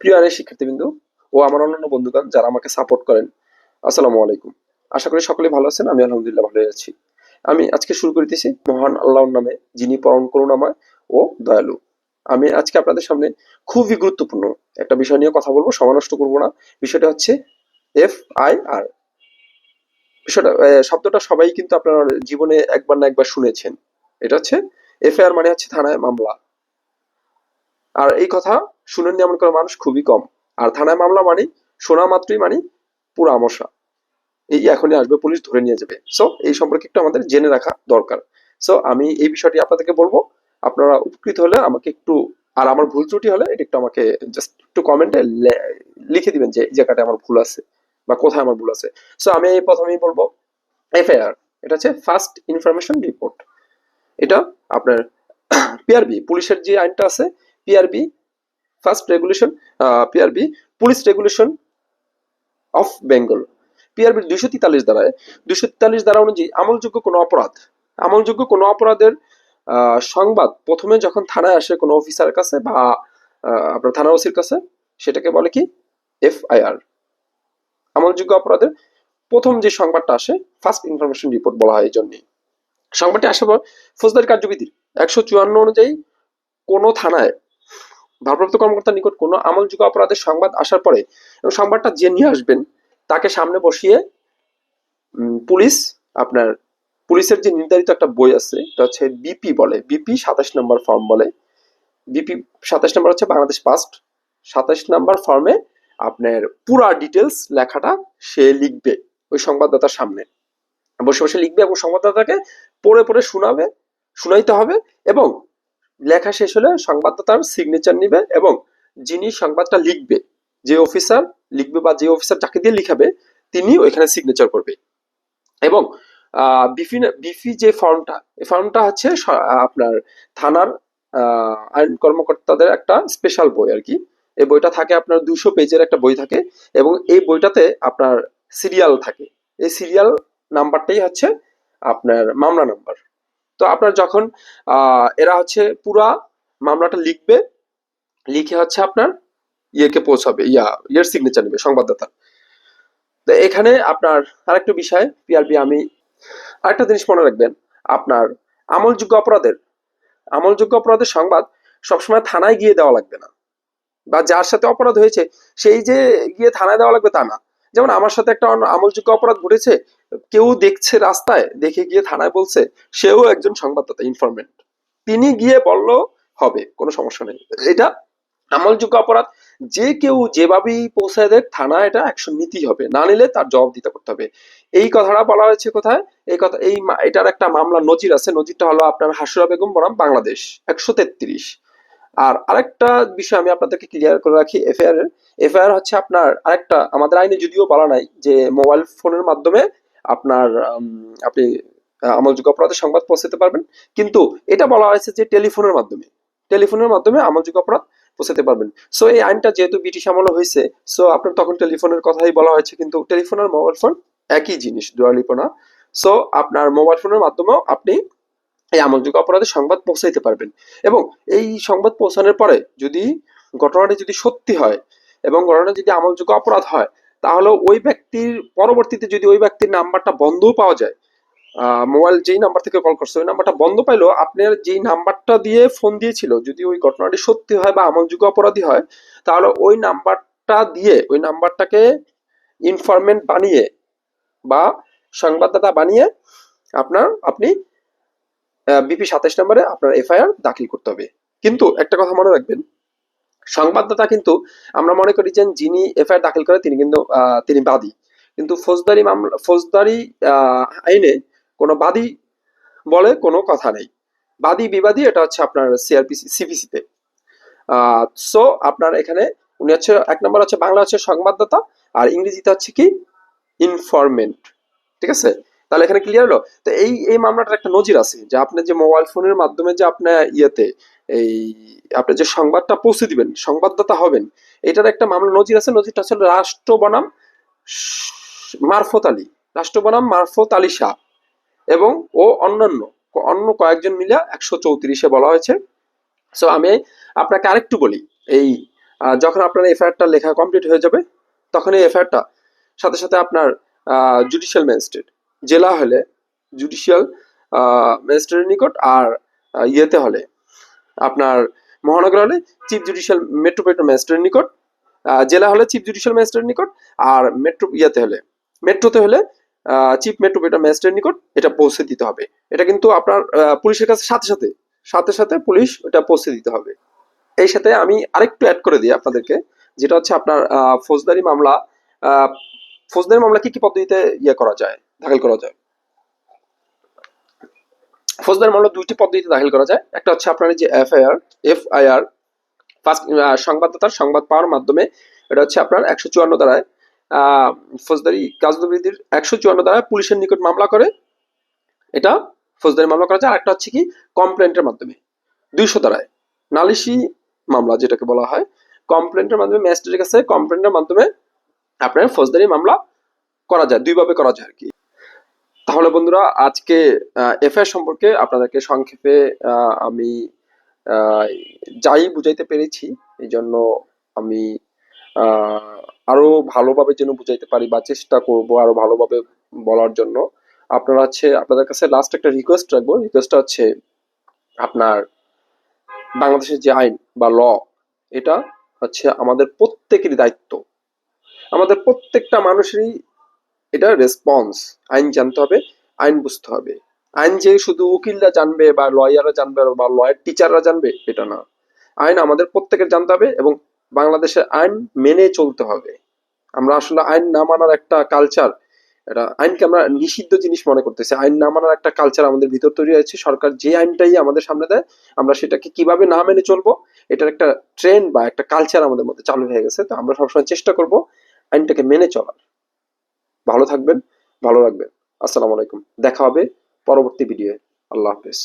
প্রিয় আরে শিক্ষার্থীবৃন্দ ও আমার অন্যান্য বন্ধুগণ যারা আমাকে সাপোর্ট করেন, আসসালামু আলাইকুম। আশা করি সকলে ভালো আছেন, আমি আলহামদুলিল্লাহ ভালো আছি। আমি আজকে শুরু করিতেছি মহান আল্লাহর নামে, যিনি পরম করুণাময় ও দয়ালু। আমি আজকে আপনাদের সামনে খুবই গুরুত্বপূর্ণ একটা বিষয় নিয়ে কথা বলব, সময় নষ্ট করব না। বিষয়টা হচ্ছে এফ আই আর বিষয়টা শব্দটা সবাই কিন্তু আপনার জীবনে একবার না একবার শুনেছেন। এটা হচ্ছে এফআইআর মানে হচ্ছে থানায় মামলা। আর এই কথা শুনেননি এমন করে মানুষ, খুবই কম। আর থানায় মামলা মানে শোনা মাত্রই মানে পুরো আমসা এই এখনই আসবে, পুলিশ ধরে নিয়ে যাবে। সো এই সম্পর্কে একটু আমাদের জেনে রাখা দরকার। সো আমি এই বিষয়টি আপনাদেরকে বলব। আপনারা উপকৃত হলে আমাকে একটু, আর আমার ভুল ত্রুটি হলে এটা একটু আমাকে জাস্ট একটু কমেন্টে লিখে দিবেন যে এই জায়গাটা আমার ভুল আছে বা কোথায় আমার ভুল আছে। সো আমি এই প্রথমেই বলব এফআইআর এটা হচ্ছে ফার্স্ট ইনফরমেশন রিপোর্ট এটা আপনার পিআরবি পুলিশের যে আইনটা আছে PRB first regulation PRB police regulation of Bengal পিআরবির দুইশো তেতাল্লিশ দ্বারায় দুইশো তেতাল্লিশ দ্বারা অনুযায়ী আমলযোগ্য কোনো অপরাধ। আমলযোগ্য কোনো অপরাধের সংবাদ প্রথমে যখন থানায় আসে কোনো অফিসারের কাছে বা আপনার থানা ওসির কাছে, সেটাকে বলে কি? এফআইআর আমলযোগ্য অপরাধের প্রথম যে সংবাদটা আসে ফার্স্ট ইনফরমেশন রিপোর্ট বলা হয় এই জন্যই। সংবাদটি আসার পর ফৌজদারি কার্যবিধির একশো চুয়ান্ন অনুযায়ী কোনো থানায় ভারপ্রাপ্ত কর্মকর্তার নিকট কোনো আমলযোগ্য অপরাধের সংবাদ আসার পরে এবং সংবাদটা যে নিয়ে আসবেন, তাকে সামনে বসিয়ে পুলিশ, আপনার পুলিশের যে নির্ধারিত একটা বই আছে, এটা হচ্ছে বিপি বলে, বিপি সাতাশ নম্বর ফর্ম বলে। বিপি সাতাশ নম্বর হচ্ছে বাংলাদেশ পাস্ট সাতাশ নম্বর ফর্মে আপনার পুরা ডিটেলস লেখাটা সে লিখবে ওই সংবাদদাতার সামনে। বসে বসে লিখবে এবং সংবাদদাতাকে পড়ে পড়ে শোনাবে, শোনাইতে হবে এবং লেখা শেষ হলে সংবাদটা তার সিগনেচার নিবে এবং যিনি সংবাদটা লিখবে, যে অফিসার লিখবে বা যে অফিসার যাকে দিয়ে লিখাবে তিনি ওইখানে সিগনেচার করবে। এবং বিফি বিফি যে ফর্মটা এই ফর্মটা হচ্ছে আপনার থানার আইন কর্মকর্তাদের একটা স্পেশাল বই আর কি। এই বইটা থাকে আপনার দুশো পেজের একটা বই থাকে এবং এই বইটাতে আপনার সিরিয়াল থাকে। এই সিরিয়াল নাম্বারটাই হচ্ছে আপনার মামলা নাম্বার তো আপনার যখন এরা হচ্ছে পুরা মামলাটা লিখবে, লিখে হচ্ছে আপনার ইয়েকে পৌঁছাবে, ইয়া, ইয়ের সিগনেচার নেবে, সংবাদদাতা। তো এখানে আপনার আরেকটা বিষয় পিআরবি আমি আরেকটা জিনিস মনে রাখবেন, আপনার আমলযোগ্য অপরাধের আমলযোগ্য অপরাধের সংবাদ সবসময় থানায় গিয়ে দেওয়া লাগবে না। বা যার সাথে অপরাধ হয়েছে, সেই যে গিয়ে থানায় দেওয়া লাগবে তা না। যেমন আমার সাথে একটা আমলযোগ্য অপরাধ ঘটেছে, কেউ দেখছে রাস্তায়, দেখে গিয়ে থানায় বলছে, সেও একজন সংবাদদাতা ইনফরমেন্ট তিনি গিয়ে বলল, হবে, কোনো সমস্যা নেই। এটা আমলযোগ্য অপরাধ। যে কেউ যেভাবেই পৌঁছায় দেখ থানা এটা অ্যাকশন নিতেই হবে। না নিলে তার জবাব দিতে করতে হবে। এই কথাটা বলা হয়েছে কোথায়? এই কথা, এই এটার একটা মামলা নজির আছে। নজিরটা হলো আপনার হাসুরা বেগম বনাম, বাংলাদেশ, একশো তেত্রিশ। আর আরেকটা বিষয় আমি আপনাদেরকে ক্লিয়ার করে রাখি এফআইআর এফআইআর হচ্ছে আপনার আরেকটা, আমাদের আইনে যদিও বলা নাই যে মোবাইল ফোনের মাধ্যমে আপনার আপনি আমলযোগ্য অপরাধের সংবাদ পৌঁছাতে পারবেন। কিন্তু এটা বলা হয়েছে যে টেলিফোনের মাধ্যমে টেলিফোনের মাধ্যমে আমলযোগ্য অপরাধ পৌঁছাতে পারবেন। সো এই আইনটা যেহেতু ব্রিটিশ আমলে হয়েছে সো আপনার তখন টেলিফোনের কথাই বলা হয়েছে, কিন্তু টেলিফোন আর মোবাইল ফোন একই জিনিস দুয়ালিপনা সো আপনার মোবাইল ফোনের মাধ্যমেও আপনি এই আমলযোগ্য অপরাধের সংবাদ পৌঁছাইতে পারবেন। এবং এই সংবাদ পৌঁছানোর পরে যদি ঘটনাটি যদি সত্যি হয় এবং ঘটনা যদি আমলযোগ্য অপরাধ হয় তাহলে ওই ব্যক্তির পরবর্তীতে যদি ওই ব্যক্তির নাম্বারটা বন্ধও পাওয়া যায় মোবাইল যেই নাম্বার থেকে কল করছে, ওই নাম্বারটা বন্ধ পাইলো আপনার যেই নাম্বারটা দিয়ে ফোন দিয়েছিল, যদি ওই ঘটনাটি সত্যি হয় বা আমলযোগ্য অপরাধী হয়, তাহলে ওই নাম্বারটা দিয়ে, ওই নাম্বারটাকে ইনফরমেন্ট বানিয়ে বা সংবাদদাতা বানিয়ে আপনার, আপনি বিপি সাতাশ নম্বরে আপনার এফআইআর দাখিল করতে হবে। কিন্তু একটা কথা মনে রাখবেন, সংবাদদাতা কিন্তু আমরা মনে করি যে যিনি এফআইআর দাখিল করে তিনি কিন্তু তিনি বাদী। কিন্তু ফৌজদারি মামলা, ফৌজদারি আইনে কোনো বাদী বলে কোনো কথা নেই। বাদী বিবাদী এটা হচ্ছে আপনার সিআরপিসি সিপিসিতে সো আপনার এখানে উনি হচ্ছে, এক নম্বর হচ্ছে বাংলা হচ্ছে সংবাদদাতা আর ইংরেজিতে হচ্ছে কি? ইনফরমেন্ট ঠিক আছে? তাহলে এখানে ক্লিয়ার হলো? তো এই এই মামলাটার একটা নজির আছে যে আপনি যে মোবাইল ফোনের মাধ্যমে যে আপনার ইয়েতে এই, আপনি যে সংবাদটা পৌঁছে দিবেন, সংবাদদাতা হবেন, এটার একটা মামলা নজির আছে। নজিরটা হচ্ছে রাষ্ট্র বনাম মারফত আলী। রাষ্ট্র বনাম মারফত আলী শাহ এবং ও অন্যান্য, অন্য কয়েকজন মিলে একশো চৌত্রিশে বলা হয়েছে। সো আমি আপনাকে আরেকটু বলি, এই যখন আপনার এফআইআরটা লেখা কমপ্লিট হয়ে যাবে তখন এই এফআইআরটা সাথে সাথে আপনার জুডিশিয়াল ম্যাজিস্ট্রেট জেলা হলে জুডিশিয়াল ম্যাজিস্ট্রেটের নিকট আর ইয়েতে হলে। আপনার মহানগর হলে চিফ জুডিশিয়াল মেট্রোপলিটন ম্যাজিস্ট্রেটের নিকট জেলা হলে চিফ জুডিশিয়াল ম্যাজিস্ট্রেটের নিকট আর মেট্রো ইয়েতে হলে। মেট্রোতে হলে চিফ মেট্রোপলিটন ম্যাজিস্ট্রেটের নিকট এটা পৌঁছে দিতে হবে। এটা কিন্তু আপনার পুলিশের কাছে সাথে সাথে সাথে সাথে পুলিশ এটা পৌঁছে দিতে হবে। এই সাথে আমি আরেকটু অ্যাড করে দিই আপনাদেরকে, যেটা হচ্ছে আপনার ফৌজদারি মামলা ফৌজদারি মামলা কি কি পদ্ধতিতে ইয়ে করা যায়? দাখিল করা যায়। ফৌজদারি মামলা দুইটি পদ্ধতিতে দাখিল করা যায়। একটা হচ্ছে আপনার যে এফআইআর এফআইআর সংবাদদাতার সংবাদ পাওয়ার মাধ্যমে, এটা হচ্ছে আপনার একশো চুয়ান্ন দ্বারায় ফৌজদারি কাজবিধির একশো চুয়ান্ন দ্বারায় পুলিশের নিকট মামলা করে। এটা ফৌজদারি মামলা করা যায়। আর একটা হচ্ছে কি, কমপ্লেন্টের মাধ্যমে, দুইশো দ্বারায় নালিশি মামলা যেটাকে বলা হয়। কমপ্লেন্টের মাধ্যমে, ম্যাজিস্ট্রেটের কাছে কমপ্লেন্টের মাধ্যমে আপনার ফৌজদারি মামলা করা যায়, দুইভাবে করা যায় আর কি। তাহলে বন্ধুরা, আজকে এফআইআর সম্পর্কে আপনাদেরকে সংক্ষেপে আমি যাই বুঝাইতে পেরেছি এই জন্য আমি আরও ভালোভাবে যেন বুঝাইতে পারি বা চেষ্টা করব আরও ভালোভাবে বলার জন্য। আপনারা হচ্ছে, আপনাদের কাছে লাস্ট একটা রিকোয়েস্ট রাখব। রিকোয়েস্টটা হচ্ছে আপনার বাংলাদেশের যে আইন বা ল এটা হচ্ছে আমাদের প্রত্যেকেরই দায়িত্ব। আমাদের প্রত্যেকটা মানুষেরই এটা রেসপন্স আইন জানতে হবে, আইন বুঝতে হবে। আইন যে শুধু উকিলরা জানবে বা লয়াররা জানবে বা লয়ার টিচাররা জানবে, এটা না। আইন আমাদের প্রত্যেকের জানতে হবে এবং বাংলাদেশের আইন মেনে চলতে হবে। আমরা আসলে আইন না মানার একটা কালচার এটা আইনকে আমরা নিষিদ্ধ জিনিস মনে করতেছি। আইন না মানার একটা কালচার আমাদের ভিতর তৈরি হয়েছে। সরকার যে আইনটাই আমাদের সামনে দেয়, আমরা সেটাকে কীভাবে না মেনে চলবো, এটার একটা ট্রেন্ড বা একটা কালচার আমাদের মধ্যে চালু হয়ে গেছে। তো আমরা সবসময় চেষ্টা করব আইনটাকে মেনে চলার। ভালো থাকবেন ভালো রাখবেন। আসসালামু আলাইকুম। দেখা হবে পরবর্তী ভিডিও আল্লাহ হাফেজ।